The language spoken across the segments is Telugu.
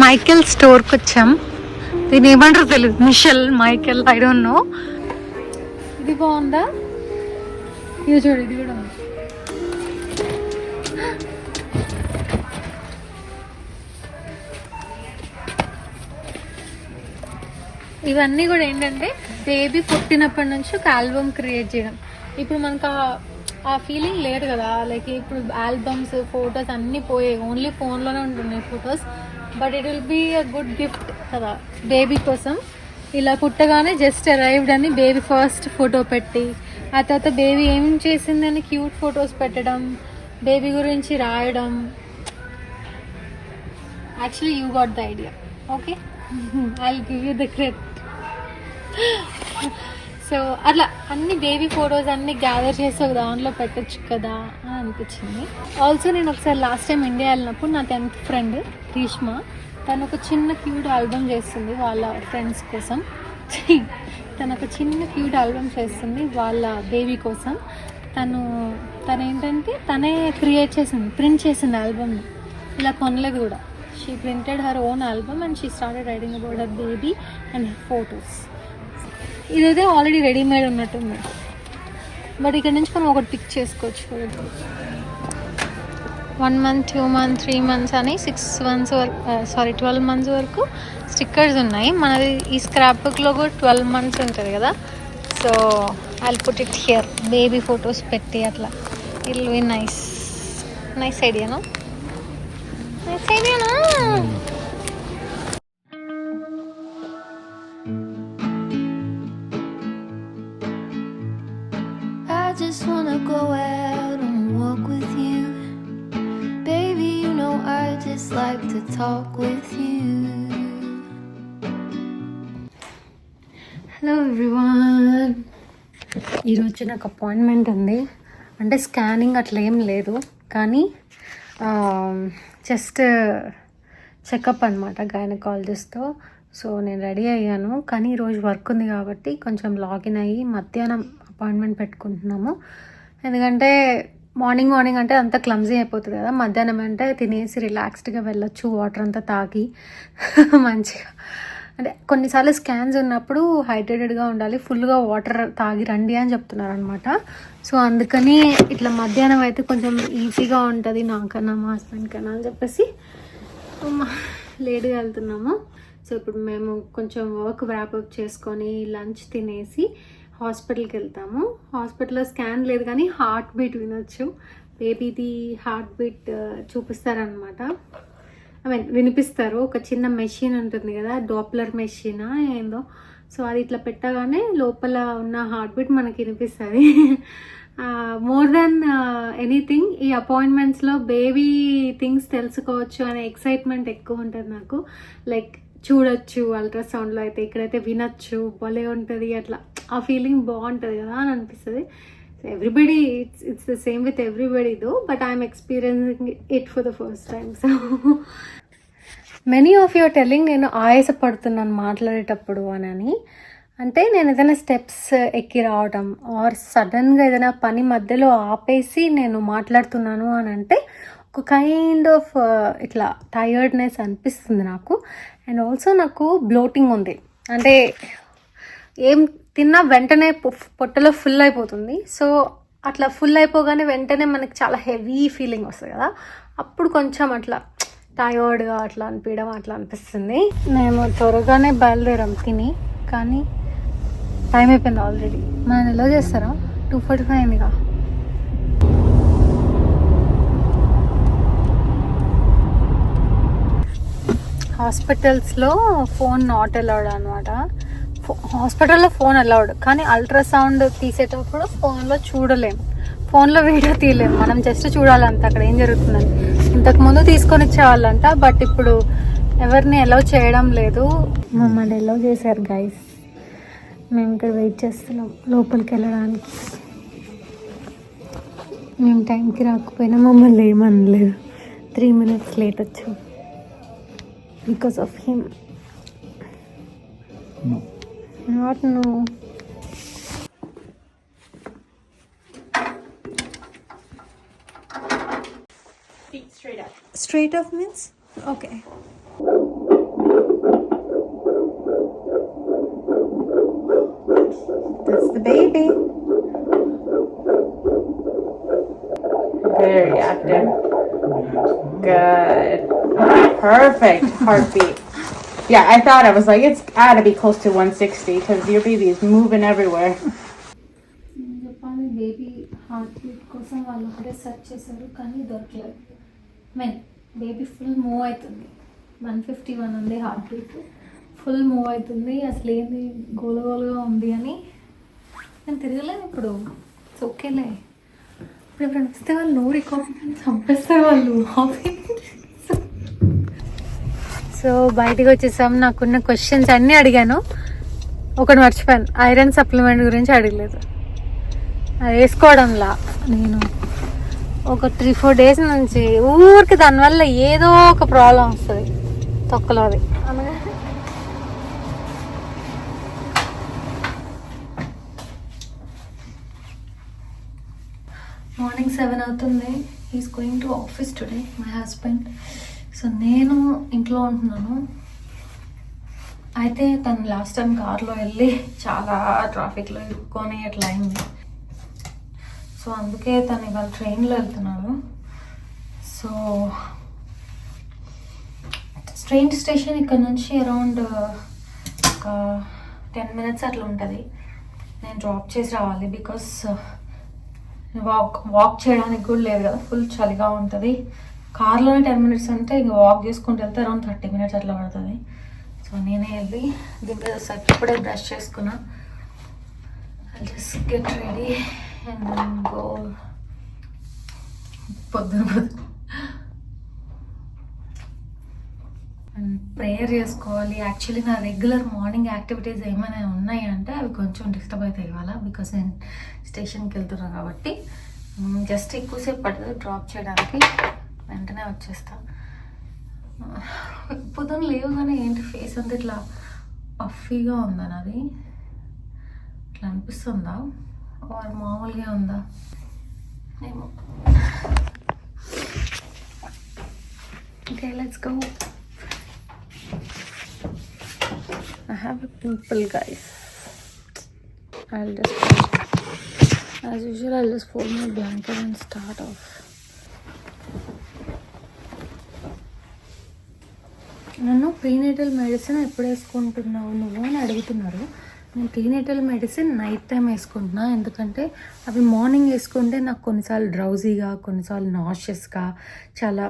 మైకెల్ స్టోర్కి వచ్చాం. దీని ఏమంటారు తెలియదు Michel Michael I don't know ఇది బాగుందా? ఇది చూడు ఇది కూడా ఉంది. ఇవన్నీ కూడా ఏంటంటే బేబీ పుట్టినప్పటి నుంచి ఒక ఆల్బమ్ క్రియేట్ చేయడం. ఇప్పుడు మనకు ఆ- ఆ ఫీలింగ్ లేదు కదా. లైక్ ఇప్పుడు ఆల్బమ్స్ ఫొటోస్ అన్నీ పోయాయి. ఓన్లీ ఫోన్లోనే ఉంటున్నాయి photos but it will be a good gift కదా బేబీ కోసం. ఇలా పుట్టగానే జస్ట్ అరైవ్డ్ అని బేబీ ఫస్ట్ ఫోటో పెట్టి ఆ తర్వాత బేబీ ఏం చేసిందని క్యూట్ ఫొటోస్ పెట్టడం బేబీ గురించి రాయడం. Actually you got the idea okay I give you the credit so అట్లా అన్ని బేబీ ఫొటోస్ అన్ని గ్యాదర్ చేసి ఒక దాంట్లో పెట్టొచ్చు కదా అని అనిపించింది. ఆల్సో నేను ఒకసారి లాస్ట్ టైం ఇండియా వెళ్ళినప్పుడు నా టెన్త్ ఫ్రెండ్ గ్రీష్మ తను ఒక చిన్న క్యూట్ ఆల్బమ్ చేస్తుంది వాళ్ళ ఫ్రెండ్స్ కోసం. తను ఒక చిన్న క్యూట్ ఆల్బమ్ చేస్తుంది వాళ్ళ బేబీ కోసం. తను తను ఏంటంటే తనే క్రియేట్ చేసింది ప్రింట్ చేసింది ఆల్బమ్ని ఇలా కొనలేదు కూడా. She printed her own album and she started riding about her baby and photos ఇదైతే ఆల్రెడీ రెడీమేడ్ ఉన్నట్టుంది. బట్ ఇక్కడ నుంచి మనం ఒకటి పిక్ చేసుకోవచ్చు one month two month three months అని సిక్స్ మంత్స్ వరకు సారీ ట్వెల్వ్ మంత్స్ వరకు స్టిక్కర్స్ ఉన్నాయి. మనది ఈ స్క్రాప్ బుక్లో కూడా ట్వెల్వ్ మంత్స్ ఉంటుంది కదా. So I put it here baby photos పెట్టి అట్లా. ఇట్ బి నైస్ నైస్ ఐడియానా నైస్ ఐడియానా హలో ఎవ్రీవాన్. ఈరోజు నాకు అపాయింట్మెంట్ ఉంది. అంటే స్కానింగ్ అట్లా ఏం లేదు. కానీ జస్ట్ చెకప్ అనమాట గైనకాలజిస్ట్తో. సో నేను రెడీ అయ్యాను. కానీ ఈరోజు వర్క్ ఉంది కాబట్టి కొంచెం లాగిన్ అయ్యి మధ్యాహ్నం అపాయింట్మెంట్ పెట్టుకుంటున్నాము. ఎందుకంటే మార్నింగ్ మార్నింగ్ అంటే అంత క్లమ్జీ అయిపోతుంది కదా. మధ్యాహ్నం అంటే తినేసి రిలాక్స్డ్గా వెళ్ళొచ్చు. వాటర్ అంతా తాగి మంచిగా అంటే కొన్నిసార్లు స్కాన్స్ ఉన్నప్పుడు హైడ్రేటెడ్గా ఉండాలి ఫుల్గా వాటర్ తాగి రండి అని చెప్తున్నారు అనమాట సో అందుకని ఇట్లా మధ్యాహ్నం అయితే కొంచెం ఈజీగా ఉంటుంది నాకన్నా మా హస్బెండ్ కన్నా అని చెప్పేసి లేట్గా వెళ్తున్నాము. సో ఇప్పుడు మేము కొంచెం వర్క్ వ్యాపప్ చేసుకొని లంచ్ తినేసి హాస్పిటల్కి వెళ్తాము. హాస్పిటల్లో స్కాన్ లేదు కానీ హార్ట్ బీట్ వినొచ్చు. బేబీది హార్ట్ బీట్ చూపిస్తారనమాట ఐ మీన్ వినిపిస్తారు. ఒక చిన్న మెషిన్ ఉంటుంది కదా డోప్లర్ మెషినా ఏందో. సో అది ఇట్లా పెట్టగానే లోపల ఉన్న హార్ట్ బీట్ మనకి వినిపిస్తుంది. మోర్ దెన్ ఎనీథింగ్ ఈ అపాయింట్మెంట్స్లో బేబీ థింగ్స్ తెలుసుకోవచ్చు అనే ఎక్సైట్మెంట్ ఎక్కువ ఉంటుంది నాకు. లైక్ చూడొచ్చు అల్ట్రాసౌండ్లో అయితే ఇక్కడైతే వినొచ్చు భలే ఉంటుంది అట్లా. ఆ ఫీలింగ్ బాగుంటుంది కదా అని అనిపిస్తుంది. Everybody it's it's the same with everybody though but I'm experiencing it for the first time so many of your telling నేను ఆయాసపడుతున్నాను మాట్లాడేటప్పుడు అని అంటే నేను ఏదైనా స్టెప్స్ uh, ఎక్కి రావడం ఆర్ సడన్గా ఏదైనా పని మధ్యలో ఆపేసి నేను మాట్లాడుతున్నాను అని అంటే ఒక కైండ్ ఆఫ్ uh, ఇట్లా టైర్డ్నెస్ అనిపిస్తుంది నాకు. అండ్ ఆల్సో నాకు బ్లోటింగ్ ఉంది. అంటే ఏం తిన్న వెంటనే పొ- పొట్టలో ఫుల్ అయిపోతుంది. సో అట్లా ఫుల్ అయిపోగానే వెంటనే మనకి చాలా హెవీ ఫీలింగ్ వస్తుంది కదా. అప్పుడు కొంచెం అట్లా టైర్డ్గా అట్లా అనిపించడం అట్లా అనిపిస్తుంది. మేము త్వరగానే బయలుదేరాం తిని కానీ టైం అయిపోయింది ఆల్రెడీ మనం ఎలా చేస్తారా? టూ ఫార్టీ ఫైవ్ అయిందిగా హాస్పిటల్స్లో ఫోన్ నాట్ అలౌడ్ అనమాట. హాస్పిటల్లో ఫోన్ అలౌడ్ కానీ అల్ట్రాసౌండ్ తీసేటప్పుడు ఫోన్లో చూడలేం. ఫోన్లో వీడియో తీయలేం. మనం జస్ట్ చూడాలంట అక్కడ ఏం జరుగుతుందని. ఇంతకు ముందు తీసుకొని ఇచ్చేవాళ్ళంట బట్ ఇప్పుడు ఎవరిని ఎలవ్ చేయడం లేదు. మమ్మల్ని ఎలవ్ చేశారు గైస్ మేము ఇక్కడ వెయిట్ చేస్తున్నాం లోపలికి వెళ్ళడానికి. మేము టైంకి రాకపోయినా మమ్మల్ని ఏమనలేదు. త్రీ మినిట్స్ లేట్ వచ్చాం. Because of him Not no. Feet straight up. Straight up means? Okay. That's the baby. Very active. Good. Perfect heartbeat. Yeah, I thought I was like, it's gotta be close to 160 because your baby is moving everywhere. చెప్పాలి బేబీ హార్ట్ బీట్ కోసం వాళ్ళు ఒకటే సెర్చ్ చేశారు కానీ దొరకలేదు. మెయిన్ బేబీ ఫుల్ మూవ్ అవుతుంది. వన్ ఫిఫ్టీ వన్ ఉంది హార్ట్ బీట్ ఫుల్ మూవ్ అవుతుంది. అసలు ఏంది? గోలగోలుగా ఉంది అని నేను తిరగలేను ఇప్పుడు. ఇట్స్ ఓకేలే ఇప్పుడు ఎవరైనా వస్తే వాళ్ళు నోరు ఎక్కువ చంపేస్తారు వాళ్ళు సో బయటికి వచ్చేసాం. నాకున్న క్వశ్చన్స్ అన్నీ అడిగాను. ఒకటి మర్చిపోయాను. ఐరన్ సప్లిమెంట్ గురించి అడగలేదు. అది వేసుకోవడంలా. నేను ఒక త్రీ ఫోర్ డేస్ నుంచి ఊరికి దానివల్ల ఏదో ఒక ప్రాబ్లం వస్తుంది. తొక్కలో అది. మార్నింగ్ సెవెన్ అవుతుంది. Is going to office today my husband so నేను ఇంట్లో ఉంటున్నాను. అయితే తను లాస్ట్ టైం కార్లో వెళ్ళి చాలా ట్రాఫిక్లో ఇరుక్కొని అట్లా అయింది. సో అందుకే తను ఇవాళ ట్రైన్లో వెళ్తున్నాడు. సో ట్రైన్ స్టేషన్ ఇక్కడ నుంచి అరౌండ్ ఒక టెన్ మినిట్స్ అట్లా ఉంటుంది. నేను డ్రాప్ చేసి రావాలి బికాస్ వాక్ వాక్ చేయడానికి కూడా లేదు కదా ఫుల్ చలిగా ఉంటుంది. కార్లోనే టెన్ మినిట్స్ అంటే ఇంకా వాక్ చేసుకుంటూ వెళ్తే అరౌండ్ థర్టీ మినిట్స్ అట్లా పడుతుంది. సో నేనే వెళ్ళి దీని మీద సెట్ ఇప్పుడే బ్రష్ చేసుకున్నా. I just get ready and go పొద్దున పొద్దున అండ్ ప్రేయర్ చేసుకోవాలి. యాక్చువల్లీ నా రెగ్యులర్ మార్నింగ్ యాక్టివిటీస్ ఏమైనా ఉన్నాయి అంటే అవి కొంచెం డిస్టర్బ్ అవుతాయి ఇవాళ బికాస్ నేను స్టేషన్కి వెళ్తున్నాను కాబట్టి. Hmm, జస్ట్ ఎక్కువసేపు పడుతుంది డ్రాప్ చేయడానికి. వెంటనే వచ్చేస్తా పొద్దున లేవుగానే ఏంటి ఫేస్ అంతా ఇట్లా పఫీగా ఉందా నాది ఇట్లా అనిపిస్తుందా ఆర్ మామూలుగా ఉందా ఏమో okay let's go I have a pimple, guys. I'll just, as usual, I'll just fold my blanket and start off. నన్ను ప్రీనేటల్ మెడిసిన్ ఎప్పుడు వేసుకుంటున్నావు నువ్వు అని అడుగుతున్నారు. నేను ప్రీనేటల్ మెడిసిన్ నైట్ టైం వేసుకుంటున్నా. ఎందుకంటే అవి మార్నింగ్ వేసుకుంటే నాకు కొన్నిసార్లు డ్రౌజీగా కొన్నిసార్లు నాషియస్గా చాలా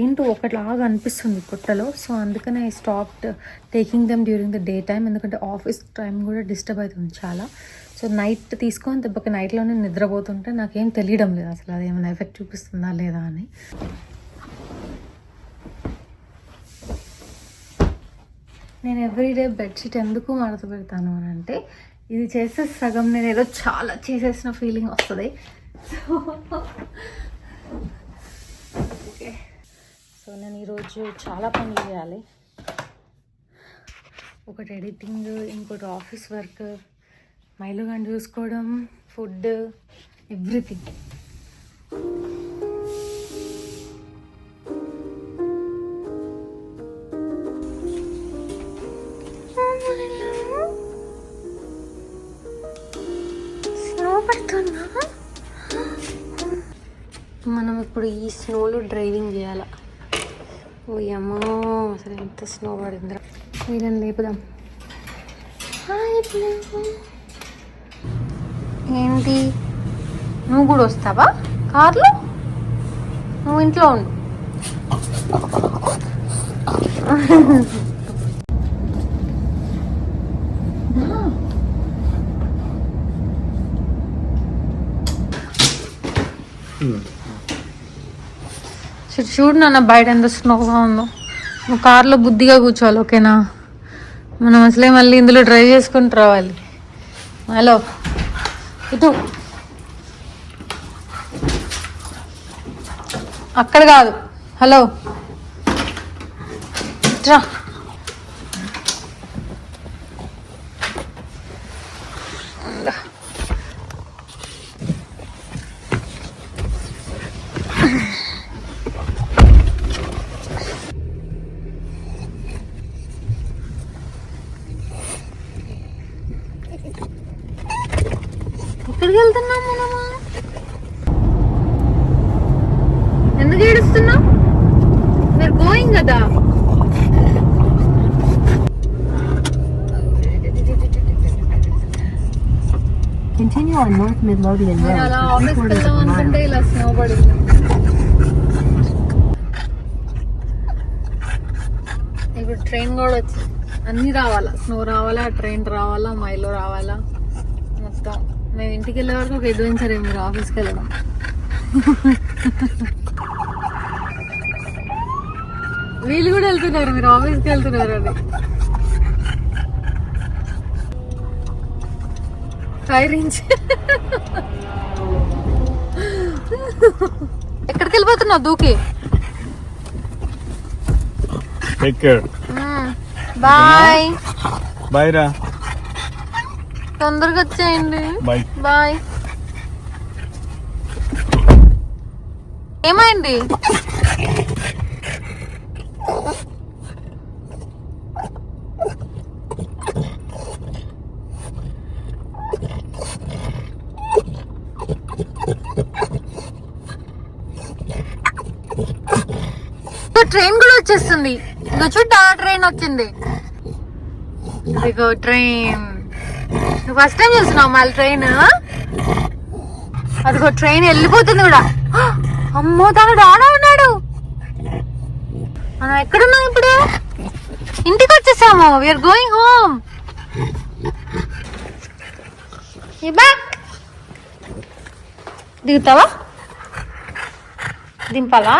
ఏంటో ఒకటిలాగా అనిపిస్తుంది పుట్టలో. సో అందుకనే I stopped taking them during the day time ఎందుకంటే ఆఫీస్ టైం కూడా డిస్టర్బ్ అవుతుంది చాలా. సో నైట్ తీసుకొని దెబ్బకి నైట్లోనే నిద్రపోతుంటే నాకేం తెలియడం లేదు. అసలు అది ఏమైనా ఎఫెక్ట్ చూపిస్తుందా లేదా అని. నేను ఎవ్రీడే బెడ్షీట్ ఎందుకు మడత పెడతాను అని అంటే ఇది చేసే సగం నేను ఏదో చాలా చేసేసిన ఫీలింగ్ వస్తుంది. So okay. సో నేను ఈరోజు చాలా పనులు చేయాలి. ఒకటి ఎడిటింగ్ ఇంకోటి ఆఫీస్ వర్క్ మైలుగాని చూసుకోవడం ఫుడ్ ఎవ్రీథింగ్. స్నోలో డ్రైవింగ్ చేయాల? ఓయమ్మో అసలు ఎంత స్నో పడిందిరా. వీళ్ళని లేపుదాం. హాయ్ ఏంటి? నువ్వు కూడా వస్తావా? కార్లో? నువ్వు ఇంట్లో ఉండు. చూడు చూడు నాన్న బయట ఎంత స్నోగా ఉందో. నువ్వు కార్లో బుద్ధిగా కూర్చోవాలి ఓకేనా? మనం అసలే మళ్ళీ ఇందులో డ్రైవ్ చేసుకుంటూ రావాలి. హలో ఇటు. అక్కడ కాదు. హలో ఇట్రా ఎందుకు ఏడుస్తున్నావు మీరు గోయింగ్ కదా? Continue on North Midlothian Road. అలా ఆఫీస్కి వెళ్దాం అనుకుంటే. ఇలా స్నో పడింది. ఇప్పుడు ట్రైన్ కూడా వచ్చి అన్నీ రావాలా? స్నో రావాలా? ట్రైన్ రావాలా? మైలో రావాలా? మొత్తం. మేము ఇంటికి వెళ్ళే వరకు ఒక అడ్వెంచర్ మీరు ఆఫీస్కి వెళ్ళడం. వీళ్ళు కూడా వెళ్తున్నారు మీరు ఆఫీస్కి వెళ్తున్నారు అది ఫైరించి ఎక్కడికి వెళ్ళిపోతున్నావు దూకి? బాయ్ బాయ్ రా. తొందరగా వచ్చేయండి. బాయ్ బాయ్ ఏమైంది? ట్రైన్ కూడా వచ్చేస్తుంది. ఇగో ఆ ట్రైన్ వచ్చింది. ఇదిగో ట్రైన్. నువ్వు ఫస్ట్ టైం చూస్తున్నావు మళ్ళీ ట్రైన్? అదిగో ట్రైన్ వెళ్ళిపోతుంది కూడా. అమ్మో తను డాడా ఉన్నాడు. మనం ఎక్కడున్నాం ఇప్పుడు? ఇంటికి వచ్చేసాము. విఆర్ గోయింగ్ హోమ్ దిగుతావా? దింపాలా?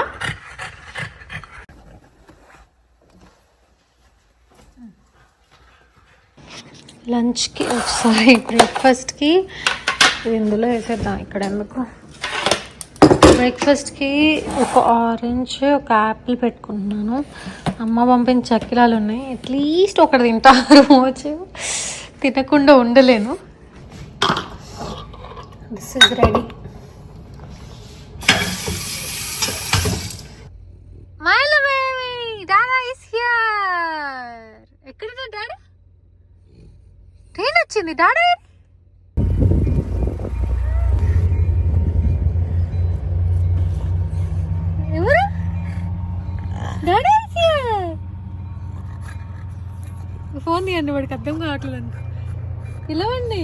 లంచ్కి సారీ బ్రేక్ఫాస్ట్కి ఇది ఇందులో వేసేద్దాం ఇక్కడ ఎందుకు? బ్రేక్ఫాస్ట్కి ఒక ఆరెంజ్ ఒక యాపిల్ పెట్టుకుంటున్నాను. అమ్మ పంపిన చక్కిలాలు ఉన్నాయి. అట్లీస్ట్ ఒకటి తింటారు రోజు తినకుండా ఉండలేను. This is ready. మైల బేబీ డాడా ఇస్ హియర్ ఎక్కడ డాడీ ట్రైన్ వచ్చింది డాడీ ఎవరు? డాడీ ఫోన్ తీయండి వాడికి అర్థం కావట్లేదు పిలవండి.